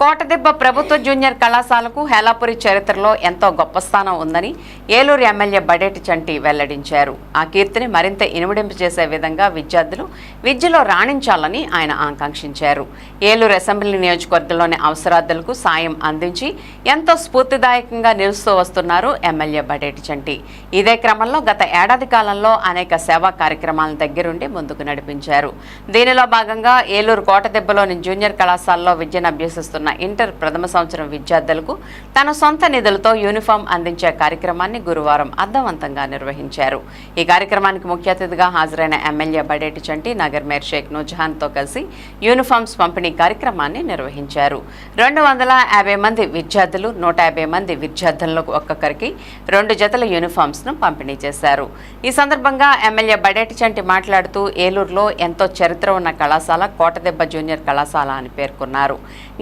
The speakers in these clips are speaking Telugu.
కోటదిబ్బ ప్రభుత్వ జూనియర్ కళాశాలకు హేలాపురి చరిత్రలో ఎంతో గొప్ప స్థానం ఉందని ఏలూరు ఎమ్మెల్యే బడేటి చంటి వెల్లడించారు. ఆ కీర్తిని మరింత ఇనుమడింపు చేసే విధంగా విద్యార్థులు విద్యలో రాణించాలని ఆయన ఆకాంక్షించారు. ఏలూరు అసెంబ్లీ నియోజకవర్గంలోని అవసరార్థులకు సాయం అందించి ఎంతో స్ఫూర్తిదాయకంగా నిలుస్తూ వస్తున్నారు ఎమ్మెల్యే బడేటి చంటి. ఇదే క్రమంలో గత ఏడాది కాలంలో అనేక సేవా కార్యక్రమాలను దగ్గరుండి ముందుకు నడిపించారు. దీనిలో భాగంగా ఏలూరు కోటదిబ్బలోని జూనియర్ కళాశాలలో విద్యను అభ్యసిస్తున్న ఇంటర్ ప్రథమ సంవత్సరం విద్యార్థులకు తన సొంత నిధులతో యూనిఫామ్ అందించే కార్యక్రమాన్ని గురువారం అర్థవంతంగా నిర్వహించారు. ఈ కార్యక్రమానికి ముఖ్య అతిథిగా హాజరైన ఎమ్మెల్యే బడేటి చంటి నగర్ మేయర్ షేక్ నూజహాన్తో కలిసి యూనిఫామ్స్ పంపిణీ కార్యక్రమాన్ని నిర్వహించారు. రెండు వందల యాభై మంది విద్యార్థులు నూట యాభై మంది విద్యార్థులకు ఒక్కొక్కరికి రెండు జతల యూనిఫామ్స్ను పంపిణీ చేశారు. ఈ సందర్భంగా ఎమ్మెల్యే బడేటి చంటి మాట్లాడుతూ ఏలూరులో ఎంతో చరిత్ర ఉన్న కళాశాల కోటదెబ్బ జూనియర్ కళాశాల అని పేర్కొన్నారు.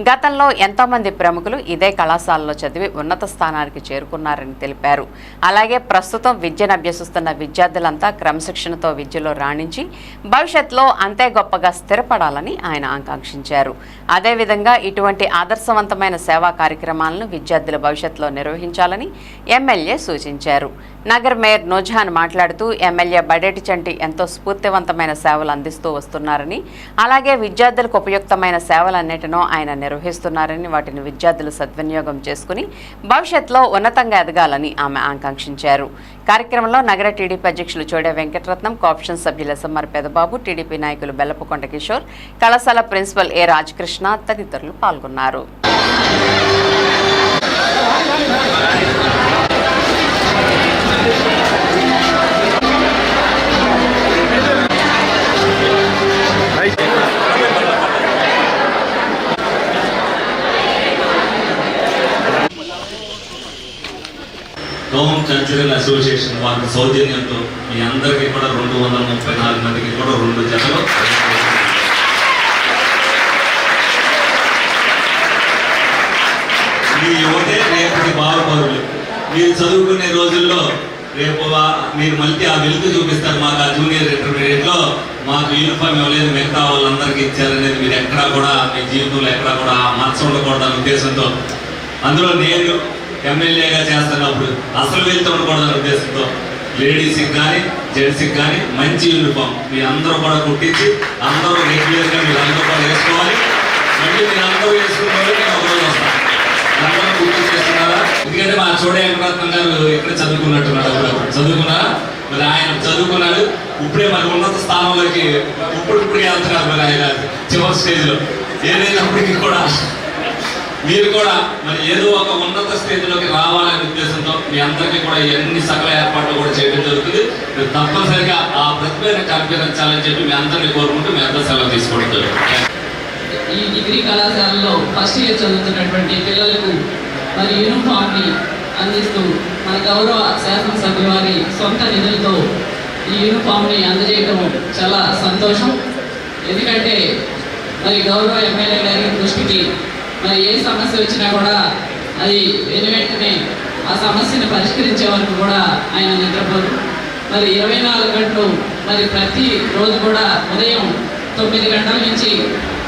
గతంలో ఎంతో ఎంతోమంది ప్రముఖులు ఇదే కళాశాలలో చదివి ఉన్నత స్థానానికి చేరుకున్నారని తెలిపారు. అలాగే ప్రస్తుతం విద్యను అభ్యసిస్తున్న విద్యార్థులంతా క్రమశిక్షణతో విద్యలో రాణించి భవిష్యత్తులో అంతే గొప్పగా స్థిరపడాలని ఆయన ఆకాంక్షించారు. అదేవిధంగా ఇటువంటి ఆదర్శవంతమైన సేవా కార్యక్రమాలను విద్యార్థుల భవిష్యత్తులో నిర్వహించాలని ఎమ్మెల్యే సూచించారు. నగర్ మేయర్ నోజాన్ మాట్లాడుతూ ఎమ్మెల్యే బడేటి చంటి ఎంతో స్ఫూర్తివంతమైన సేవలు అందిస్తూ వస్తున్నారని అలాగే విద్యార్థులకు ఉపయుక్తమైన సేవలన్నిటినో ఆయన నిర్వహిస్తున్నారని వాటిని విద్యార్థులు సద్వినియోగం చేసుకుని భవిష్యత్తులో ఉన్నతంగా ఎదగాలని ఆమె ఆకాంక్షించారు. కార్యక్రమంలో నగర టీడీపీ అధ్యక్షులు చోడే వెంకటరత్నం కాప్షన్ సభ్యుల ఎస్ఎంఆర్ పెదబాబు టీడీపీ నాయకులు బెల్లపుకొండ కిషోర్ కళాశాల ప్రిన్సిపల్ ఏ రాజకృష్ణ తదితరులు పాల్గొన్నారు. హోమ్ కల్చరల్ అసోసియేషన్ వారి సౌజన్యంతో మీ అందరికీ కూడా రెండు వందల ముప్పై నాలుగు మందికి కూడా రెండు జతలు మీ యువతే రేపటి బావపరులు మీరు చదువుకునే రోజుల్లో రేపు మీరు మళ్ళీ ఆ వెలుగు చూపిస్తారు మాకు ఆ జూనియర్ ఇంటర్మీడియట్లో మాకు యూనిఫామ్ ఇవ్వలేదు మిగతా వాళ్ళందరికీ ఇచ్చారనేది మీరు ఎక్కడా కూడా మీ జీవితంలో ఎక్కడా కూడా మనసు ఉండకూడదు ఉద్దేశంతో. అందులో నేను ఎమ్మెల్యేగా చేస్తున్నప్పుడు అసలు వెళ్తూ ఉండకూడదు ఉద్దేశంతో. లేడీస్కి కానీ జెంట్స్కి కానీ మంచి యూనిఫామ్ మీ అందరూ కూడా కుట్టించి అందరూ రెగ్యులర్గా మీరు అందరూ కూడా వేసుకోవాలి. మళ్ళీ మీరు అందరూ వేసుకున్న రోజు నేను ఒకరోజు వస్తాను. అందరూ కుట్టించేస్తున్నారా? ఎందుకంటే మా చూడే వెంకటరత్నం గారు ఇక్కడ చదువుకున్నట్టున్నాడు అప్పుడు. చదువుకున్నారా మరి ఆయన చదువుకున్నాడు. ఇప్పుడే మరి ఉన్నత స్థానంలోకి ఇప్పుడు ఇప్పుడు వెళ్తున్నారు మరి ఆయన చివరి స్టేజ్లో ఏదైనప్పటికీ కూడా మీరు కూడా మరి ఏదో ఒక ఉన్నత స్థితిలోకి రావాలనే ఉద్దేశంతో మీ అందరికీ కూడా ఎన్ని సకల ఏర్పాట్లు కూడా చేయడం జరుగుతుంది. మీరు తప్పనిసరిగా ఆ ప్రతిభను కనిపించాలని చెప్పి మీ అందరినీ కోరుకుంటూ మీ అందరూ సెలవు తీసుకోవడం జరుగుతుంది. ఈ డిగ్రీ కళాశాలలో ఫస్ట్ ఇయర్ చదువుతున్నటువంటి పిల్లలకు మరి యూనిఫామ్ని అందిస్తూ మన గౌరవ శాసనసభ్యుల వారి సొంత నిధులతో ఈ యూనిఫామ్ని అందజేయడం చాలా సంతోషం. ఎందుకంటే మరి గౌరవ ఎమ్మెల్యే గారి దృష్టికి మరి ఏ సమస్య వచ్చినా కూడా అది వెను వెంటనే ఆ సమస్యను పరిష్కరించే వరకు కూడా ఆయన నిద్రపోరు. మరి ఇరవై నాలుగు గంటలు మరి ప్రతి రోజు కూడా ఉదయం తొమ్మిది గంటల నుంచి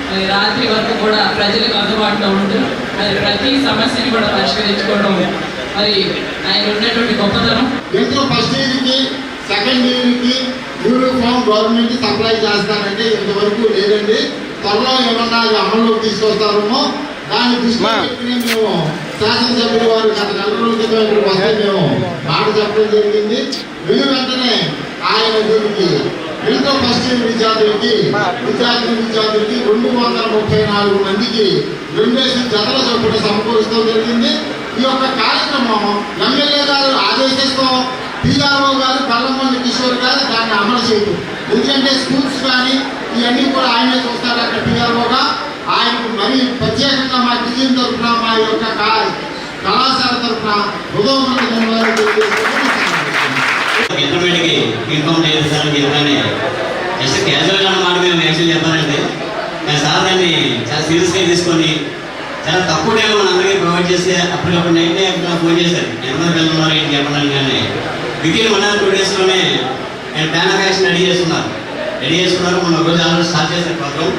మరి రాత్రి వరకు కూడా ప్రజలకు అందుబాటులో ఉంటూ మరి ప్రతి సమస్యని కూడా పరిష్కరించుకోవడం మరి ఆయన ఉన్నటువంటి గొప్పతనం. ఇంట్లో ఫస్ట్ ఇయర్కి సెకండ్ ఇయర్కి యూనిఫామ్ గవర్నమెంట్ సప్లై చేస్తానంటే ఇంతవరకు లేదండి. త్వరలో ఏమన్నా అమల్లోకి తీసుకొస్తారేమో దాన్ని దృష్టిలో పెట్టుకుని మేము శాసనసభ్యుల వారు గత నెల రోజుల క్రితం ఇక్కడికి వస్తే మేము మాట చెప్పడం జరిగింది. వెను వెంటనే ఆయన దీనికి ఇంట్లో ఫస్ట్ ఇయర్ విద్యార్థులకి విద్యార్థులు విద్యార్థులకి రెండు వందల ముప్పై నాలుగు మందికి రెండేసి జతల చొప్పున సమకూరుస్తూ జరిగింది. ఈ యొక్క కార్యక్రమం ఎమ్మెల్యే గారు ఆదేశిస్తూ పిఆర్ఓ గారు కల్లమల్లి కిషోర్ గారు దాన్ని అమలు చేయదు. ఎందుకంటే స్కూల్స్ కానీ ఇవన్నీ కూడా ఆయనే చూస్తారు అక్కడ పిఆర్ఓగా. ఆయనకు మరి ప్రత్యేకంగా మా టీం తరఫున మా యొక్క కా- కళాశాల తరఫున హృదయపూర్వక ఇంటర్మీడియట్కి ఇన్ఫామ్ చేస్తారని చెప్పగానే జస్ట్ క్యాజువల్గా మాట మేము యాక్చువల్ చెప్పాలంటే. కానీ సార్ దాన్ని చాలా సీరియస్గా తీసుకొని చాలా తక్కువ టైంలో మన అందరికీ ప్రొవైడ్ చేసి అప్పటికప్పుడు నైట్ నైట్ ఫోన్ చేశారు. ఎంతమంది పిల్లలు ఉన్నారు ఏంటి చెప్పడానికి కానీ వితిన్ వన్ ఆర్ టూ డేస్లోనే నేను ప్యాన్ ఆఫ్ యాక్షన్ రెడీ చేస్తున్నారు రెడీ చేసుకున్నారు మొన్న ఒక రోజు ఆల్రెడీ స్టార్ట్ చేశారు ప్రోగ్రామ్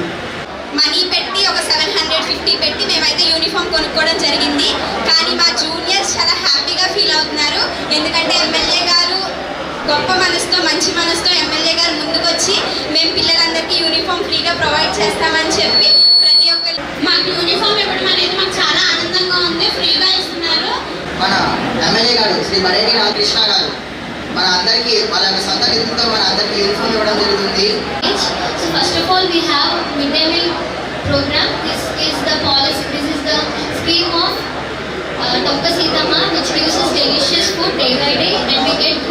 మనీ పెట్టి ఒక సెవెన్ హండ్రెడ్ ఫిఫ్టీ పెట్టి మేమైతే యూనిఫామ్ కొనుక్కోవడం జరిగింది. కానీ మా జూనియర్స్ చాలా హ్యాపీగా ఫీల్ అవుతున్నారు. ఎందుకంటే ఎమ్మెల్యే గారు గొప్ప మనసుతో మంచి మనసుతో ఎమ్మెల్యే గారు ముందుకొచ్చి మేము పిల్లలందరికీ యూనిఫామ్ ఫ్రీగా ప్రొవైడ్ చేస్తామని చెప్పి ప్రతి ఒక్కరు మాకు యూనిఫామ్ మన ఎమ్మెల్యే గారు శ్రీ మరేడి రామకృష్ణ గారు మన అందరికి వాళ్ళ యొక్క సంతకిత్వంతో మన అందరికీ యూనిఫామ్ ఇవ్వడం జరుగుతుంది. First of all we have mid day meal programme this is the policy this is the scheme of doctor Seethamma which produces delicious food day day and we get